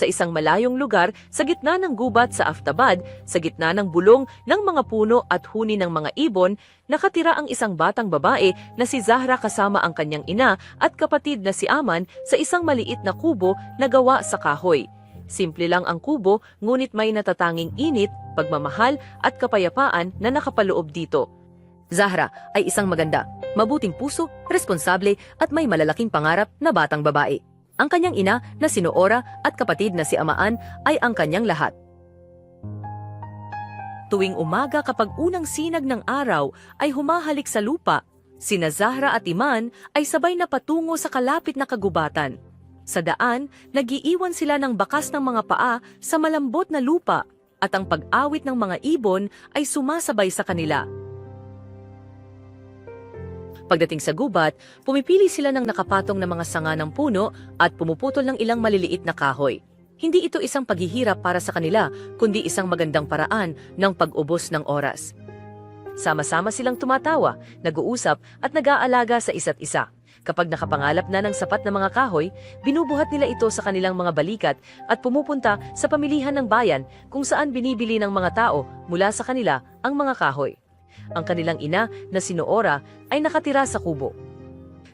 sa isang malayong lugar sa gitna ng gubat sa Aftabad, sa gitna ng bulong ng mga puno at huni ng mga ibon, nakatira ang isang batang babae na si Zahra kasama ang kanyang ina at kapatid na si Aman sa isang maliit na kubo na gawa sa kahoy. Simple lang ang kubo, ngunit may natatanging init, pagmamahal at kapayapaan na nakapaloob dito. Zahra ay isang maganda, mabuting puso, responsable at may malalaking pangarap na batang babae. Ang kanyang ina na si Noora at kapatid na si Amaan ay ang kanyang lahat. Tuwing umaga kapag unang sinag ng araw ay humahalik sa lupa, sina Zahra at Iman ay sabay na patungo sa kalapit na kagubatan. Sa daan, nagiiwan sila ng bakas ng mga paa sa malambot na lupa at ang pag-awit ng mga ibon ay sumasabay sa kanila. Pagdating sa gubat, pumipili sila ng nakapatong na mga sanga ng puno at pumuputol ng ilang maliliit na kahoy. Hindi ito isang paghihirap para sa kanila, kundi isang magandang paraan ng pag-ubos ng oras. Sama-sama silang tumatawa, nag-uusap at nag-aalaga sa isa't isa. Kapag nakapangalap na ng sapat na mga kahoy, binubuhat nila ito sa kanilang mga balikat at pumupunta sa pamilihan ng bayan kung saan binibili ng mga tao mula sa kanila ang mga kahoy. Ang kanilang ina na si Noora ay nakatira sa kubo.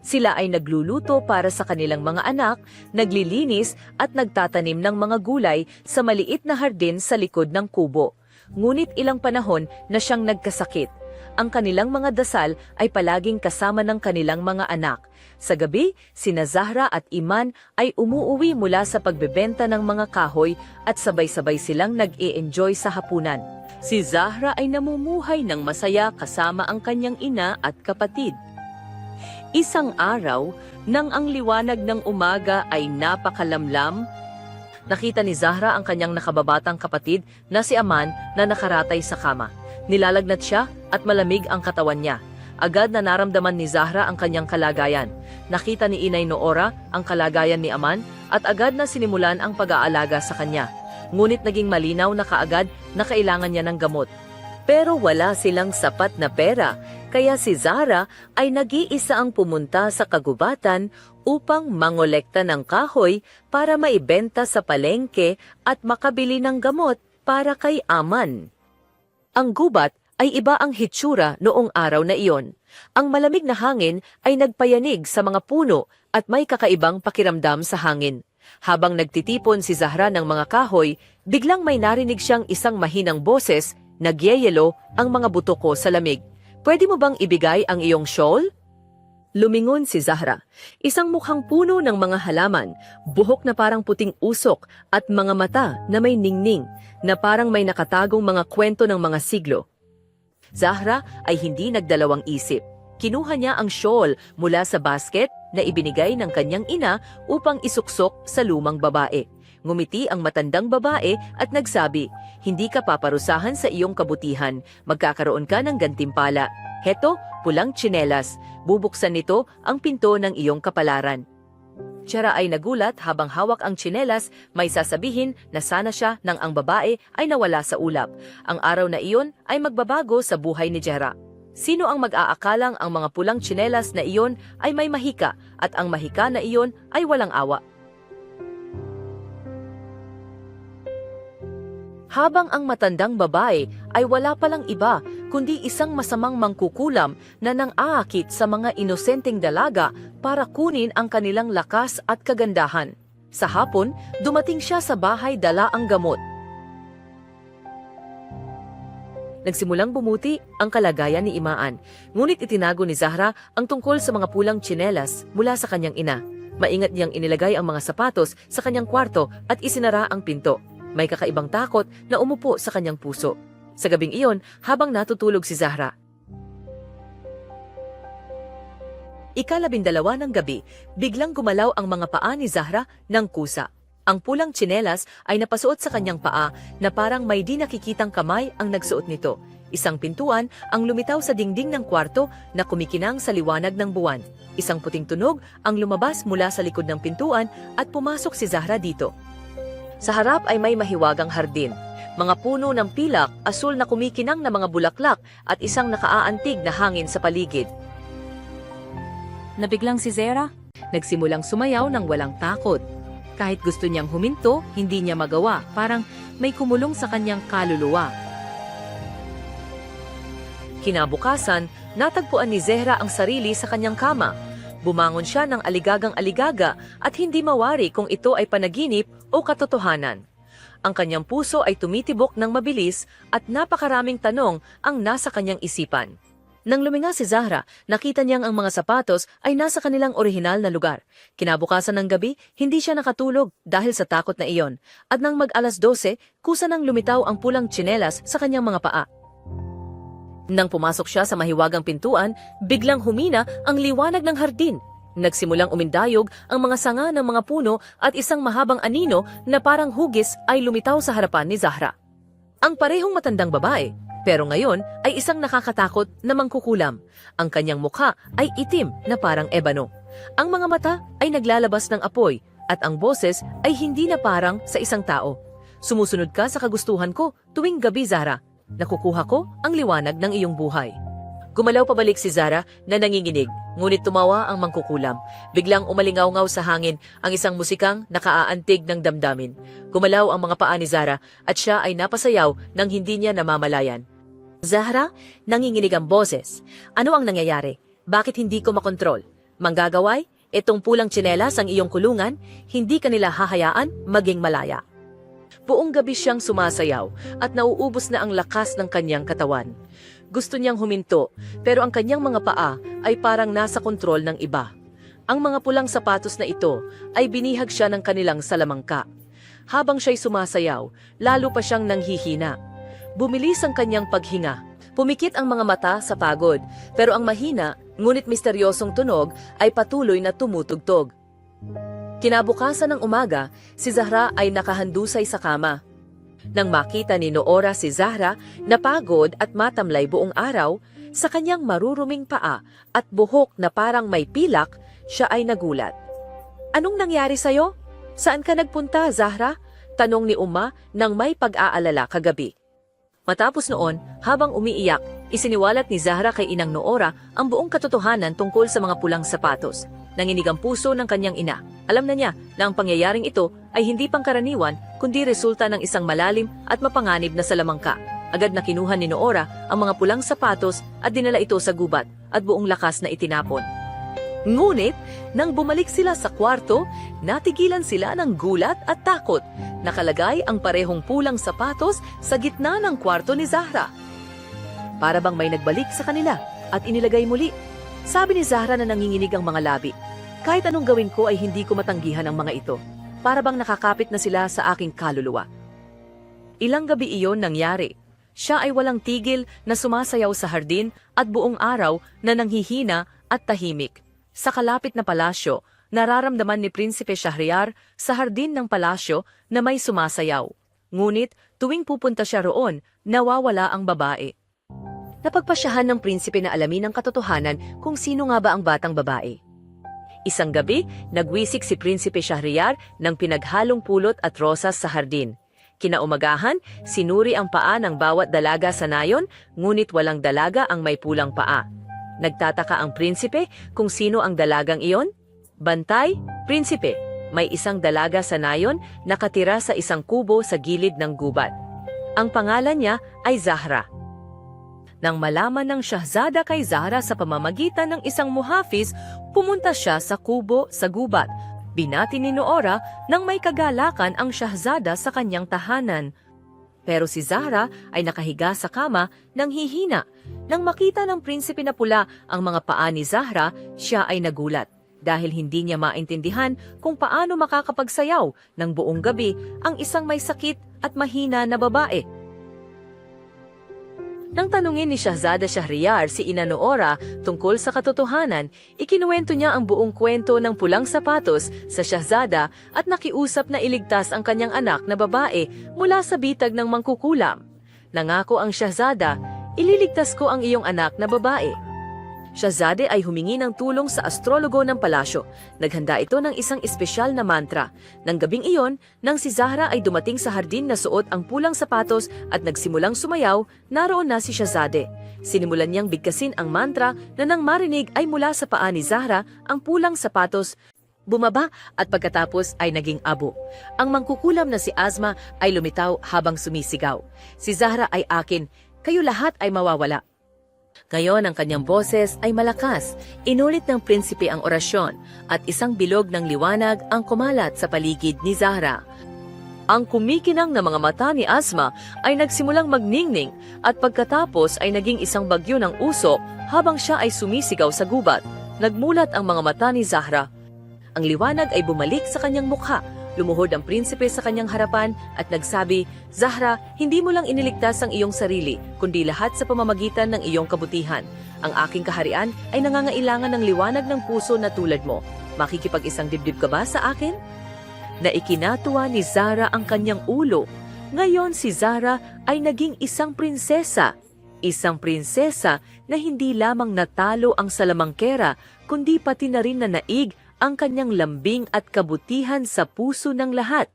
Sila ay nagluluto para sa kanilang mga anak, naglilinis at nagtatanim ng mga gulay sa maliit na hardin sa likod ng kubo. Ngunit ilang panahon na siyang nagkasakit. Ang kanilang mga dasal ay palaging kasama ng kanilang mga anak. Sa gabi, sina Zahra at Iman ay umuuwi mula sa pagbebenta ng mga kahoy at sabay-sabay silang nag-e-enjoy sa hapunan. Si Zahra ay namumuhay ng masaya kasama ang kanyang ina at kapatid. Isang araw, nang ang liwanag ng umaga ay napakalamlam, nakita ni Zahra ang kanyang nakababatang kapatid na si Aman na nakaratay sa kama. Nilalagnat siya at malamig ang katawan niya. Agad na naramdaman ni Zahra ang kanyang kalagayan. Nakita ni Inay Noora ang kalagayan ni Aman at agad na sinimulan ang pag-aalaga sa kanya. Ngunit naging malinaw na kaagad na kailangan niya ng gamot. Pero wala silang sapat na pera, kaya si Zara ay nag-iisa ang pumunta sa kagubatan upang mangolekta ng kahoy para maibenta sa palengke at makabili ng gamot para kay Aman. Ang gubat ay iba ang hitsura noong araw na iyon. Ang malamig na hangin ay nagpayanig sa mga puno at may kakaibang pakiramdam sa hangin. Habang nagtitipon si Zahra ng mga kahoy, biglang may narinig siyang isang mahinang boses, nagyeyelo ang mga buto ko sa lamig. Pwede mo bang ibigay ang iyong shawl? Lumingon si Zahra, isang mukhang puno ng mga halaman, buhok na parang puting usok at mga mata na may ningning na parang may nakatagong mga kwento ng mga siglo. Zahra ay hindi nagdalawang isip. Kinuha niya ang shawl mula sa basket na ibinigay ng kanyang ina upang isuksok sa lumang babae. Ngumiti ang matandang babae at nagsabi, Hindi ka paparusahan sa iyong kabutihan, magkakaroon ka ng gantimpala. Heto, pulang tsinelas, bubuksan nito ang pinto ng iyong kapalaran. Tiyara ay nagulat habang hawak ang tsinelas, may sasabihin na sana siya nang ang babae ay nawala sa ulap. Ang araw na iyon ay magbabago sa buhay ni Jera. Sino ang mag-aakalang ang mga pulang tsinelas na iyon ay may mahika at ang mahika na iyon ay walang awa? Habang ang matandang babae ay wala palang iba kundi isang masamang mangkukulam na nang aakit sa mga inosenteng dalaga para kunin ang kanilang lakas at kagandahan. Sa hapon, dumating siya sa bahay dala ang gamot. Nagsimulang bumuti ang kalagayan ni Imaan, ngunit itinago ni Zahra ang tungkol sa mga pulang tsinelas mula sa kanyang ina. Maingat niyang inilagay ang mga sapatos sa kanyang kwarto at isinara ang pinto. May kakaibang takot na umupo sa kanyang puso. Sa gabing iyon, habang natutulog si Zahra, Ikalabindalawa ng gabi, biglang gumalaw ang mga paa ni Zahra ng kusa. Ang pulang tsinelas ay napasuot sa kanyang paa na parang may di nakikitang kamay ang nagsuot nito. Isang pintuan ang lumitaw sa dingding ng kwarto na kumikinang sa liwanag ng buwan. Isang puting tunog ang lumabas mula sa likod ng pintuan at pumasok si Zahra dito. Sa harap ay may mahiwagang hardin. Mga puno ng pilak, asul na kumikinang na mga bulaklak at isang nakaaantig na hangin sa paligid. Nabiglang si Zera? Nagsimulang sumayaw ng walang takot. Kahit gusto niyang huminto, hindi niya magawa. Parang may kumulong sa kanyang kaluluwa. Kinabukasan, natagpuan ni Zehra ang sarili sa kanyang kama. Bumangon siya ng aligagang aligaga at hindi mawari kung ito ay panaginip o katotohanan. Ang kanyang puso ay tumitibok ng mabilis at napakaraming tanong ang nasa kanyang isipan. Nang luminga si Zahra, nakita niyang ang mga sapatos ay nasa kanilang orihinal na lugar. Kinabukasan ng gabi, hindi siya nakatulog dahil sa takot na iyon. At nang mag-alas 12, kusa nang lumitaw ang pulang tsinelas sa kanyang mga paa. Nang pumasok siya sa mahiwagang pintuan, biglang humina ang liwanag ng hardin. Nagsimulang umindayog ang mga sanga ng mga puno at isang mahabang anino na parang hugis ay lumitaw sa harapan ni Zahra. Ang parehong matandang babae, pero ngayon ay isang nakakatakot na mangkukulam. Ang kanyang mukha ay itim na parang ebano. Ang mga mata ay naglalabas ng apoy at ang boses ay hindi na parang sa isang tao. Sumusunod ka sa kagustuhan ko tuwing gabi, Zahra. Nakukuha ko ang liwanag ng iyong buhay. Gumalaw pabalik si Zara na nanginginig, ngunit tumawa ang mangkukulam. Biglang umalingaw-ngaw sa hangin ang isang musikang nakaaantig ng damdamin. Gumalaw ang mga paa ni Zara at siya ay napasayaw nang hindi niya namamalayan. Zahra, nanginginig ang boses. Ano ang nangyayari? Bakit hindi ko makontrol? Manggagaway? Itong pulang tsinelas ang iyong kulungan, hindi kanila hahayaan maging malaya. Buong gabi siyang sumasayaw at nauubos na ang lakas ng kanyang katawan. Gusto niyang huminto, pero ang kanyang mga paa ay parang nasa kontrol ng iba. Ang mga pulang sapatos na ito ay binihag siya ng kanilang salamangka. Habang siya'y sumasayaw, lalo pa siyang nanghihina. Bumilis ang kanyang paghinga. Pumikit ang mga mata sa pagod, pero ang mahina, ngunit misteryosong tunog ay patuloy na tumutugtog. Kinabukasan ng umaga, si Zahra ay nakahandusay sa kama. Nang makita ni Noora si Zahra, napagod at matamlay buong araw, sa kanyang maruruming paa at buhok na parang may pilak, siya ay nagulat. Anong nangyari sa'yo? Saan ka nagpunta, Zahra? Tanong ni Uma nang may pag-aalala kagabi. Matapos noon, habang umiiyak, isiniwalat ni Zahra kay Inang Noora ang buong katotohanan tungkol sa mga pulang sapatos. Nanginig ang puso ng kanyang ina. Alam na niya na ang pangyayaring ito ay hindi pangkaraniwan kundi resulta ng isang malalim at mapanganib na salamangka. Agad na kinuha ni Noora ang mga pulang sapatos at dinala ito sa gubat at buong lakas na itinapon. Ngunit, nang bumalik sila sa kwarto, natigilan sila ng gulat at takot. Nakalagay ang parehong pulang sapatos sa gitna ng kwarto ni Zahra. Para bang may nagbalik sa kanila at inilagay muli. Sabi ni Zahra na nanginginig ang mga labi. Kahit anong gawin ko ay hindi ko matanggihan ang mga ito. Para bang nakakapit na sila sa aking kaluluwa. Ilang gabi iyon nangyari. Siya ay walang tigil na sumasayaw sa hardin at buong araw na nanghihina at tahimik. Sa kalapit na palasyo, nararamdaman ni Prinsipe Shahryar sa hardin ng palasyo na may sumasayaw. Ngunit tuwing pupunta siya roon, nawawala ang babae. Napagpasyahan ng prinsipe na alamin ang katotohanan kung sino nga ba ang batang babae. Isang gabi, nagwisik si Prinsipe Shahryar ng pinaghalong pulot at rosas sa hardin. Kinaumagahan, sinuri ang paa ng bawat dalaga sa nayon, ngunit walang dalaga ang may pulang paa. Nagtataka ang prinsipe kung sino ang dalagang iyon? Bantay, prinsipe, may isang dalaga sa nayon nakatira sa isang kubo sa gilid ng gubat. Ang pangalan niya ay Zahra. Nang malaman ng Shahzada kay Zahra sa pamamagitan ng isang muhafiz, pumunta siya sa kubo sa gubat. Binati ni Noora nang may kagalakan ang Shahzada sa kanyang tahanan. Pero si Zahra ay nakahiga sa kama nang hihina. Nang makita ng prinsipe na pula ang mga paa ni Zahra, siya ay nagulat dahil hindi niya maintindihan kung paano makakapagsayaw ng buong gabi ang isang may sakit at mahina na babae. Nang tanungin ni Shahzada Shahryar si Ina Noora tungkol sa katotohanan, ikinuwento niya ang buong kwento ng pulang sapatos sa Shahzada at nakiusap na iligtas ang kanyang anak na babae mula sa bitag ng mangkukulam. Nangako ang Shahzada, ililigtas ko ang iyong anak na babae. Shahzade ay humingi ng tulong sa astrologo ng palasyo. Naghanda ito ng isang espesyal na mantra. Nang gabing iyon, nang si Zahra ay dumating sa hardin na suot ang pulang sapatos at nagsimulang sumayaw, naroon na si Shahzade. Sinimulan niyang bigkasin ang mantra na nang marinig ay mula sa paa ni Zahra ang pulang sapatos bumaba at pagkatapos ay naging abo. Ang mangkukulam na si Asma ay lumitaw habang sumisigaw. Si Zahra ay akin, kayo lahat ay mawawala. Ngayon ang kanyang boses ay malakas. Inulit ng prinsipe ang orasyon at isang bilog ng liwanag ang kumalat sa paligid ni Zahra. Ang kumikinang na mga mata ni Asma ay nagsimulang magningning at pagkatapos ay naging isang bagyo ng usok habang siya ay sumisigaw sa gubat. Nagmulat ang mga mata ni Zahra. Ang liwanag ay bumalik sa kanyang mukha. Lumuhod ang prinsipe sa kanyang harapan at nagsabi, Zahra, hindi mo lang iniligtas ang iyong sarili, kundi lahat sa pamamagitan ng iyong kabutihan. Ang aking kaharian ay nangangailangan ng liwanag ng puso na tulad mo. Makikipag-isang dibdib ka ba sa akin? na ikinatuwa ni Zara ang kanyang ulo. Ngayon si Zara ay naging isang prinsesa. Isang prinsesa na hindi lamang natalo ang salamangkera, kundi pati na rin na naig ang kanyang lambing at kabutihan sa puso ng lahat.